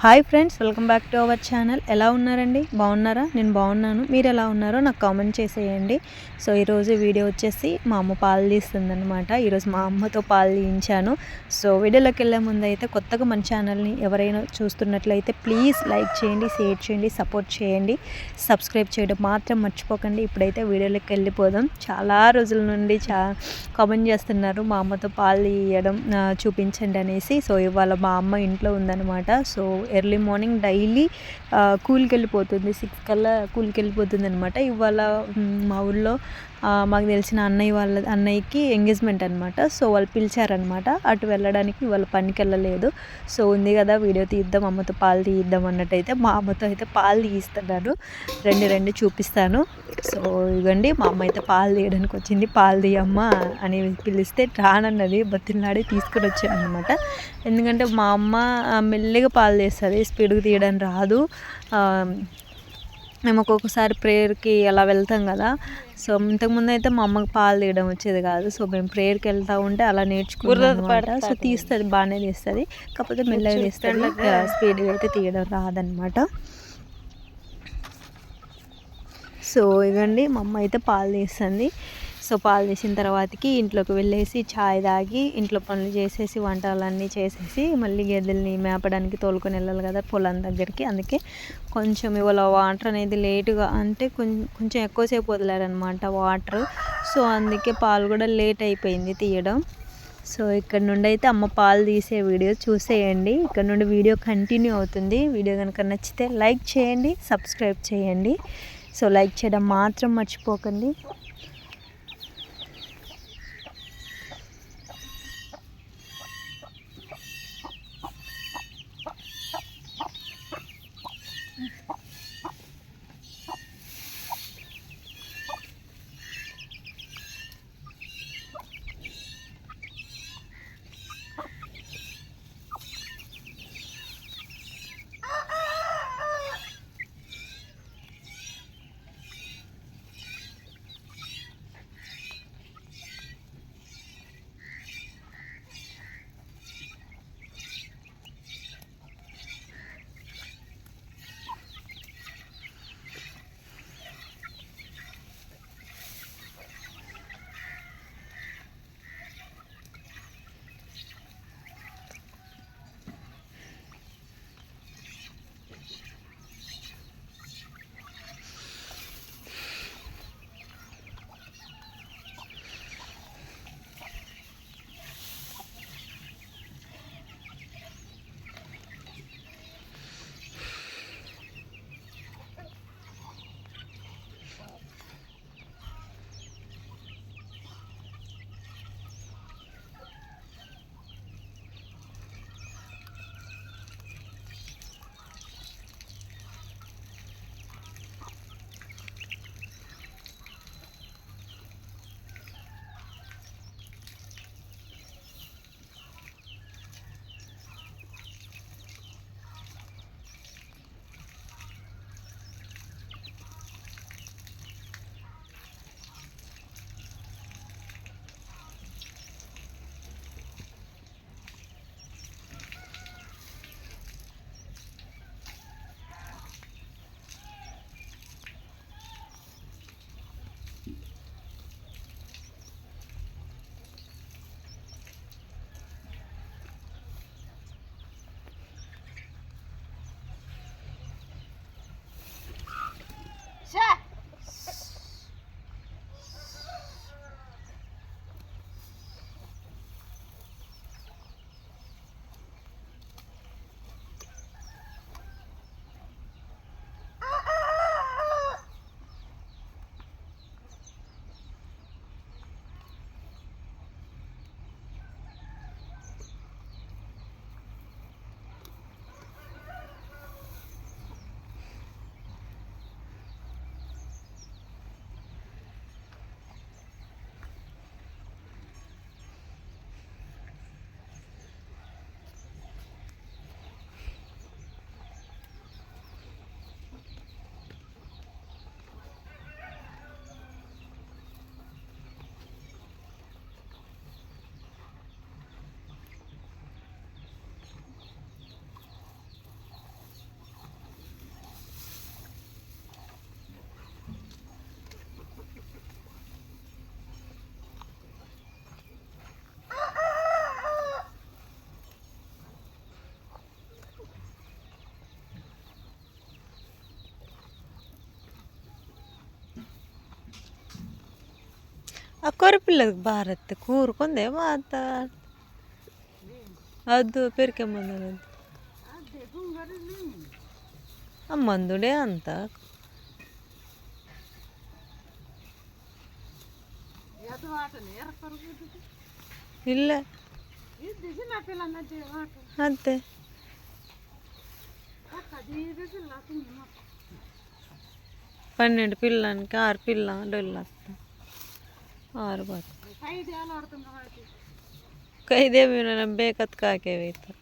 Hi friends welcome back to our channel. ఎలా ఉన్నారండి? బాగున్నారా? నేను బాగున్నాను. మీరు ఎలా ఉన్నారో నాకు కామెంట్ చేసేయండి. సో ఈరోజు వీడియో వచ్చేసి మా అమ్మ పాలు తీస్తుందనమాట ఈరోజు మా అమ్మతో పాలు తీయించాను. సో వీడియోలోకి వెళ్ళే ముందు అయితే కొత్తగా మన ఛానల్ని ఎవరైనా చూస్తున్నట్లయితే ప్లీజ్ లైక్ చేయండి షేర్ చేయండి సపోర్ట్ చేయండి. సబ్స్క్రైబ్ చేయడం మాత్రం మర్చిపోకండి. ఇప్పుడైతే వీడియోలోకి వెళ్ళిపోదాం. చాలా రోజుల నుండి చా కామెంట్ చేస్తున్నారు. మా అమ్మతో పాలు తీయడం చూపించండి అనేసి. సో ఇవాళ మా అమ్మ ఇంట్లో ఉందన్నమాట. సో ఎర్లీ మార్నింగ్ డైలీ కూలికి వెళ్ళిపోతుంది సిక్స్ కల్లా కూలికి వెళ్ళిపోతుంది అనమాట ఇవాళ మా ఊళ్ళో మాకు తెలిసిన అన్నయ్య వాళ్ళ అన్నయ్యకి ఎంగేజ్మెంట్ అనమాట సో వాళ్ళు పిలిచారనమాట అటు వెళ్ళడానికి వాళ్ళ పనికి వెళ్ళలేదు. సో ఉంది కదా వీడియో తీద్దాం అమ్మతో పాలు తీయిద్దాం అన్నట్టయితే మా అమ్మతో అయితే పాలు తీయిస్తున్నాను. రెండు రెండు చూపిస్తాను. సో ఇవ్వండి మా అమ్మ అయితే పాలు తీయడానికి వచ్చింది. పాలు తీయమ్మ అని పిలిస్తే రానన్నది బతిలాడి తీసుకొని వచ్చాను అనమాట ఎందుకంటే మా అమ్మ మెల్లిగా పాలు తీస్తుంది స్పీడ్గా తీయడం రాదు. మేము ఒక్కొక్కసారి ప్రేయర్కి అలా వెళ్తాం కదా. సో ఇంతకుముందు అయితే మా అమ్మకి పాలు తీయడం వచ్చేది కాదు. సో మేము ప్రేయర్కి వెళ్తూ ఉంటే అలా నేర్చుకున్నాం అనమాట సో తీస్తుంది బాగానే తీస్తుంది. కాకపోతే మెల్లగా తీస్తుంది. స్పీడ్గా అయితే తీయడం రాదనమాట సో ఇదండి మా అమ్మ అయితే పాలు తీస్తుంది. సో పాలు తీసిన తర్వాతకి ఇంట్లోకి వెళ్ళేసి ఛాయ్ తాగి ఇంట్లో పనులు చేసేసి వంటలన్నీ చేసేసి మళ్ళీ గేదెల్ని మేపడానికి తోలుకొని వెళ్ళాలి కదా పొలం దగ్గరికి. అందుకే కొంచెం ఇవాళ వాటర్ అనేది లేటుగా అంటే కొంచెం కొంచెం ఎక్కువసేపు వదిలారనమాట వాటర్. సో అందుకే పాలు కూడా లేట్ అయిపోయింది తీయడం. సో ఇక్కడ నుండి అయితే అమ్మ పాలు తీసే వీడియో చూసేయండి. ఇక్కడ నుండి వీడియో కంటిన్యూ అవుతుంది. వీడియో కనుక నచ్చితే లైక్ చేయండి సబ్స్క్రైబ్ చేయండి. సో లైక్ చేయడం మాత్రం మర్చిపోకండి. ఆ కొరపిల్లకి భారత్ కూరుకుందే మాత వద్దు పెరికే మందు వద్దు ఆ మందుడే అంత ಇಲ್ಲ అంతే పన్నెండు పిల్లలకి ఆరు పిల్ల డొల్లు వస్తాం ಆರು ಬಾತು ಕೈದೇ ಮೀನನ್ನು ಬೇಕತ್ಕಾಕೇವೆ ಇತ್ತು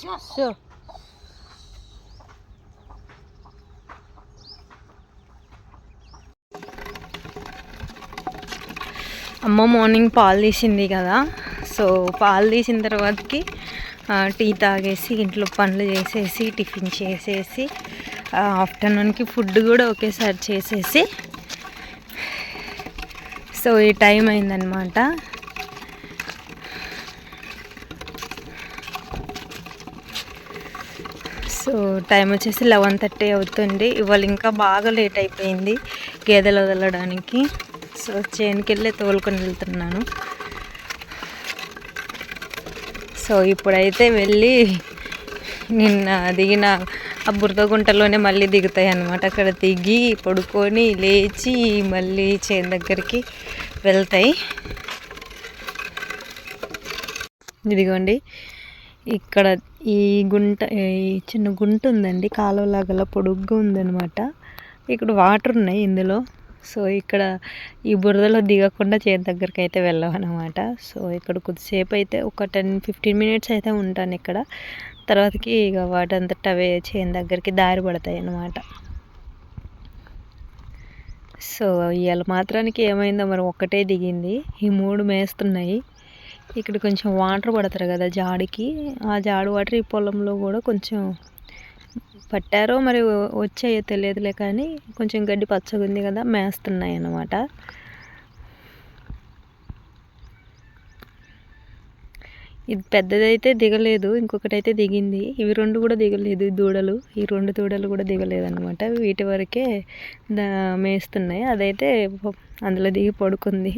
Все. అమ్మ మార్నింగ్ పాలు తీసింది కదా సో పాలు తీసిన తర్వాతకి టీ తాగేసి ఇంట్లో పనులు చేసేసి టిఫిన్ చేసేసి ఆఫ్టర్నూన్కి ఫుడ్ కూడా ఒకేసారి చేసేసి సో ఈ టైం అయిందనమాట సో టైం వచ్చేసి లెవెన్ థర్టీ అవుతుంది. ఇవాళ ఇంకా బాగా లేట్ అయిపోయింది గేదెలు వదలడానికి. సో చేనుకి వెళ్ళి తోలుకొని వెళ్తున్నాను. సో ఇప్పుడైతే వెళ్ళి నిన్న దిగిన ఆ బురద గుంటలోనే మళ్ళీ దిగుతాయి అన్నమాట. అక్కడ దిగి పడుకొని లేచి మళ్ళీ చేను దగ్గరికి వెళ్తాయి. ఇదిగోండి. ఇక్కడ ఈ గుంట ఈ చిన్న గుంట ఉందండి. కాలువలాగల పొడుగ్గా ఉందనమాట ఇక్కడ వాటర్ ఉన్నాయి ఇందులో. సో ఇక్కడ ఈ బురదలో దిగకుండా చేతి దగ్గరికి అయితే వెళ్ళామన్నమాట సో ఇక్కడ కొద్దిసేపు అయితే ఒక టెన్ ఫిఫ్టీన్ మినిట్స్ అయితే ఉంటాను ఇక్కడ. తర్వాతకి ఇక వాటంతట అవే చేను దగ్గరికి దారి పడతాయి అన్నమాట. సో ఇవాళ మాత్రానికి ఏమైందో మరి ఒక్కటే దిగింది. ఈ మూడు మేస్తున్నాయి. ఇక్కడ కొంచెం వాటర్ పడతారు కదా జాడికి. ఆ జాడు వాటర్ ఈ పొలంలో కూడా కొంచెం పట్టారో మరి వచ్చాయో తెలియదులే కానీ కొంచెం గడ్డి పచ్చగా ఉంది కదా మేస్తున్నాయి అన్నమాట. ఇది పెద్దదైతే దిగలేదు ఇంకొకటి అయితే దిగింది. ఇవి రెండు కూడా దిగలేదు దూడలు. ఈ రెండు దూడలు కూడా దిగలేదు అనమాట వీటి వరకే మేస్తున్నాయి. అదైతే అందులో దిగి పడుకుంది.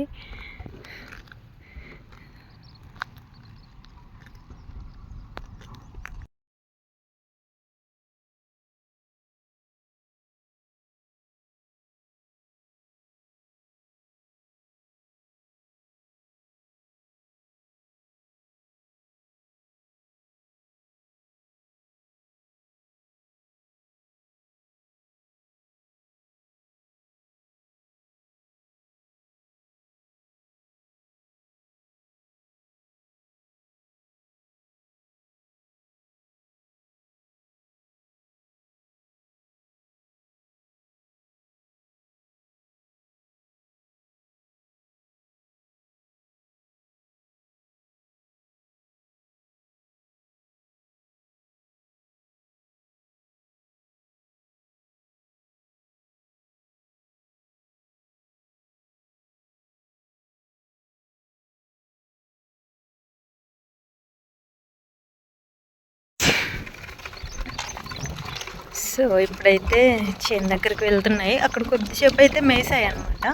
సో ఇప్పుడైతే చేను దగ్గరికి వెళ్తున్నాయి. అక్కడ కొద్దిసేపు అయితే మేసాయి అనమాట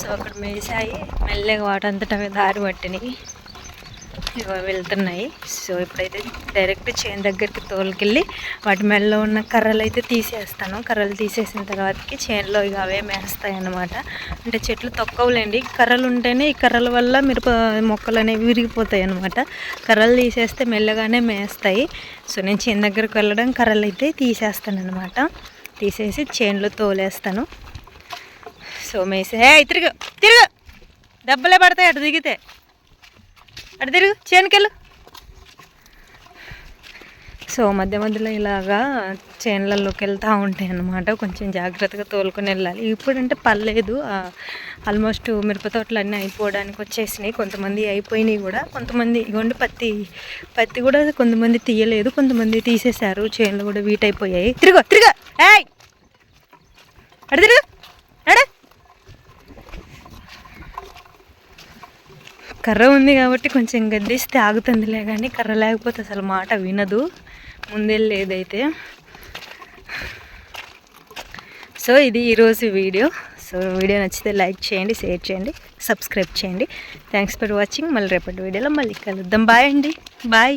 సో అక్కడ మేసాయి మెల్లగా వాటంతటమే దారి పట్టినాయి. వెళ్తున్నాయి. సో ఇప్పుడైతే డైరెక్ట్ చేను దగ్గరికి తోలుకెళ్ళి వాటి మెడలో ఉన్న కర్రలు అయితే తీసేస్తాను. కర్రలు తీసేసిన తర్వాతకి చేనులో ఇక అవే మేస్తాయి అన్నమాట. అంటే చెట్లు తొక్కవులేండి. కర్రలు ఉంటేనే ఈ కర్రల వల్ల మిరప మొక్కలు అనేవి విరిగిపోతాయి అనమాట కర్రలు తీసేస్తే మెల్లగానే మేస్తాయి. సో నేను చేను దగ్గరికి వెళ్ళడం కర్రలు అయితే తీసేస్తాను అనమాట తీసేసి చేనులో తోలేస్తాను. సో మేసే. తిరుగు. తిరుగు. దెబ్బలే పడతాయి అటు దిగితే. అటు తిరుగు చేనుకెళ్ళు. సో మధ్య మధ్యలో ఇలాగా చేనులలోకి వెళ్తూ ఉంటాయి అన్నమాట కొంచెం జాగ్రత్తగా తోలుకొని వెళ్ళాలి. ఇప్పుడంటే పర్లేదు. ఆల్మోస్ట్ మిరప తోటలు అన్నీ అయిపోవడానికి వచ్చేసినాయి. కొంతమంది అయిపోయినాయి కూడా. కొంతమంది ఇగోండి పత్తి పత్తి కూడా కొంతమంది తీయలేదు. కొంతమంది తీసేశారు. చేనులు కూడా వీట్ అయిపోయాయి తిరుగు తిరుగు. ఏయ్! అడు తిరుగు. అడే. కర్ర ఉంది కాబట్టి కొంచెం గద్దిస్తే ఆగుతుందిలే కానీ కర్ర లేకపోతే అసలు మాట వినదు. ముందెళ్ళేదైతే. సో ఇది ఈరోజు వీడియో. సో వీడియో నచ్చితే లైక్ చేయండి షేర్ చేయండి సబ్స్క్రైబ్ చేయండి. థ్యాంక్స్ ఫర్ వాచింగ్ మళ్ళీ రేపటి వీడియోలో మళ్ళీ కలుద్దాం. బాయ్ అండి. బాయ్